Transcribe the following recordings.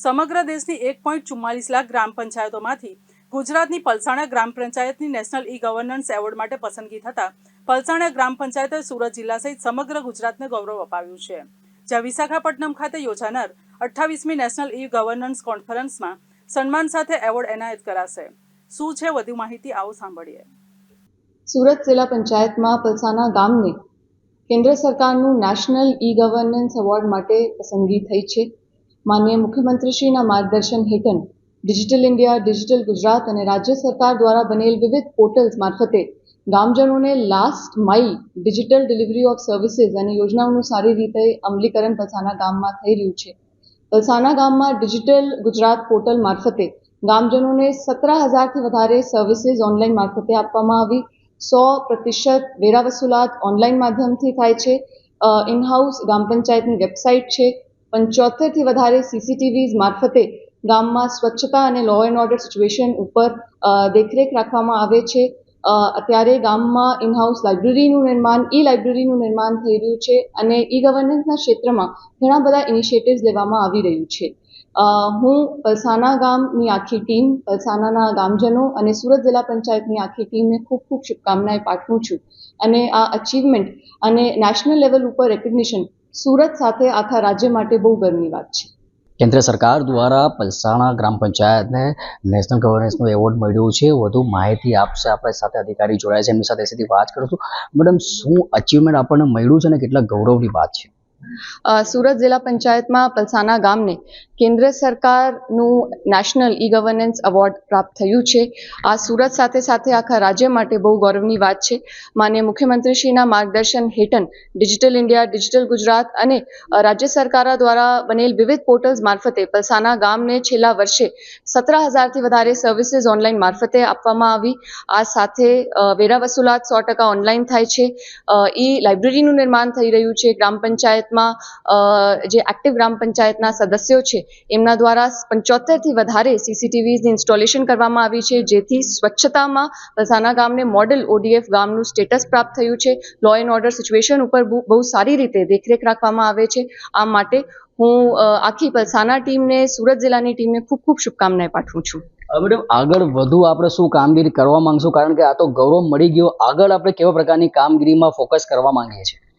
સમગ્ર દેશની એક પોઈન્ટ ચુમ્માલીસ લાખ ગ્રામ પંચાયતોમાંથી ગુજરાતની પલસાણા ગ્રામ પંચાયતની નેશનલ ઈ ગવર્નન્સ એવોર્ડ માટે પસંદગી થતાં પલસાણા ગ્રામ પંચાયતે સુરત જિલ્લા સહિત સમગ્ર ગુજરાતને ગૌરવ અપાવ્યું છે. જ્યાં વિશાખાપટ્ટનમ ખાતે યોજાનાર અઠ્ઠાવીસમી નેશનલ ઈ ગવર્નન્સ કોન્ફરન્સમાં સન્માન સાથે એવોર્ડ એનાયત કરાશે. શું છે વધુ માહિતી આવો સાંભળીએ. સુરત જિલ્લા પંચાયતમાં પલસાના ગામને કેન્દ્ર સરકારનું નેશનલ ઈ ગવર્નન્સ એવોર્ડ માટે પસંદગી થઈ છે. માનનીય મુખ્યમંત્રીશ્રીના માર્ગદર્શન હેઠળ ડિજિટલ ઇન્ડિયા, ડિજિટલ ગુજરાત અને રાજ્ય સરકાર દ્વારા બનેલ વિવિધ પોર્ટલ્સ મારફતે ગામજનોને last mile digital delivery of services અને યોજનાઓનું સારી રીતે અમલીકરણ પલસાના ગામમાં થઈ રહ્યું છે. પલસાના ગામમાં ડિજિટલ ગુજરાત પોર્ટલ મારફતે ગામજનોને સત્તર હજારથી વધારે સર્વિસીસ ઓનલાઈન મારફતે આપવામાં આવી. સો પ્રતિશત વેરા વસૂલાત ઓનલાઈન માધ્યમથી થાય છે. ઇનહાઉસ ગ્રામ પંચાયતની વેબસાઇટ છે. પંચોતેરથી વધારે સીસીટીવીઝ મારફતે ગામમાં સ્વચ્છતા અને લો એન્ડ ઓર્ડર સિચ્યુએશન ઉપર દેખરેખ રાખવામાં આવે છે. અત્યારે ગામમાં ઇનહાઉસ લાઇબ્રેરીનું નિર્માણ ઈ લાઇબ્રેરીનું નિર્માણ થઈ રહ્યું છે અને ઈ ગવર્નન્સના ક્ષેત્રમાં ઘણા બધા ઇનિશિયેટિવ્સ લેવામાં આવી રહ્યું છે. હું પલસાના ગામની આખી ટીમ પલસાનાના ગામજનો અને સુરત જિલ્લા પંચાયતની આખી ટીમને ખૂબ ખૂબ શુભકામનાએ પાઠવું છું. અને આ અચીવમેન્ટ અને નેશનલ લેવલ ઉપર રેકગ્નિશન સુરત સાથે આખા રાજ્ય માટે બહુ ગર્વની વાત છે. કેન્દ્ર સરકાર દ્વારા પલસાણા ગ્રામ પંચાયતને નેશનલ ગવર્નન્સનો એવોર્ડ મળ્યો છે. વધુ માહિતી આપશે આપણે સાથે અધિકારી જોડાયા છે. એમની સાથે સીધી વાત છું. મેડમ, શું અચીવમેન્ટ આપણને મળ્યું છે અને કેટલા ગૌરવની વાત છે? સુરત જિલ્લા પંચાયતમાં પલસાના ગામને કેન્દ્ર સરકારનું નેશનલ ઈ ગવર્નન્સ એવોર્ડ પ્રાપ્ત થયું છે. આ સુરત સાથે સાથે આખા રાજ્ય માટે બહુ ગૌરવની વાત છે. માન્ય મુખ્યમંત્રીશ્રીના માર્ગદર્શન હેઠળ ડિજિટલ ઇન્ડિયા, ડિજિટલ ગુજરાત અને રાજ્ય સરકાર દ્વારા બનેલ વિવિધ પોર્ટલ્સ મારફતે પલસાના ગામને છેલ્લા વર્ષે સત્તર હજારથી વધારે સર્વિસીસ ઓનલાઈન મારફતે આપવામાં આવી. આ સાથે વેરા વસૂલાત સો ટકા ઓનલાઈન થાય છે. ઈ લાઇબ્રેરીનું નિર્માણ થઈ રહ્યું છે. ગ્રામ પંચાયતમાં અ, જે એક્ટિવ ગ્રામ પંચાયતના સદસ્યો છે એમના દ્વારા પંચોતેરથી વધારે સીસીટીવીઝની ઇન્સ્ટોલેશન કરવામાં આવી છે જેથી સ્વચ્છતામાં પલસાના ગામને મોડેલ ઓડીએફ ગામનું સ્ટેટસ પ્રાપ્ત થયું છે. લો એન્ડ ઓર્ડર સિચ્યુએશન ઉપર બહુ સારી રીતે દેખરેખ રાખવામાં આવે છે. આ માટે હું આખી પલસાના ટીમને સુરત જિલ્લાની ટીમને ખૂબ ખૂબ શુભકામનાએ પાઠવું છું. મેડમ આગળ વધુ આપણે શું કામગીરી કરવા માંગશું? કારણ કે આ તો ગૌરવ મળી ગયો. આગળ આપણે કેવા પ્રકારની કામગીરીમાં ફોકસ કરવા માંગીએ છીએ?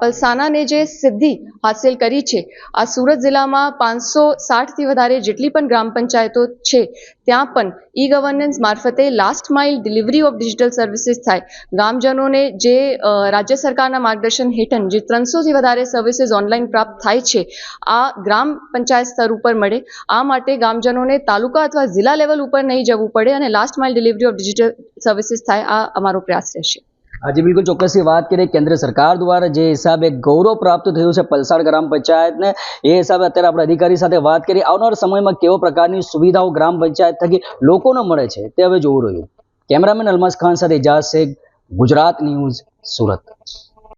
પલસાનાને જે સિદ્ધિ હાંસિલ કરી છે, આ સુરત જિલ્લામાં પાંચસો સાઠથી વધારે જેટલી પણ ગ્રામ પંચાયતો છે, ત્યાં પણ ઈ ગવર્નન્સ મારફતે last mile delivery of digital services થાય. ગામજનોને જે રાજ્ય સરકારના માર્ગદર્શન હેઠળ જે ત્રણસોથી વધારે સર્વિસીસ ઓનલાઈન પ્રાપ્ત થાય છે, આ ગ્રામ પંચાયત સ્તર ઉપર મળે. આ માટે ગામજનોને તાલુકા અથવા જિલ્લા લેવલ ઉપર નહીં જવું પડે અને last mile delivery of digital services થાય, આ અમારો પ્રયાસ રહેશે. આજે બિલકુલ ચોક્કસથી વાત કરીએ કેન્દ્ર સરકાર દ્વારા, જે હિસાબે ગૌરવ પ્રાપ્ત થયું છે પલસાડ ગ્રામ પંચાયતને, એ હિસાબે અત્યારે આપણે અધિકારી સાથે વાત કરી આવનાર સમયમાં કેવા પ્રકારની સુવિધાઓ ગ્રામ પંચાયત થકી લોકોને મળે છે, તે હવે જોવું રહ્યું. કેમેરામેન અલમાસ ખાન સાથે ઇજાઝ શેખ, ગુજરાત ન્યૂઝ સુરત.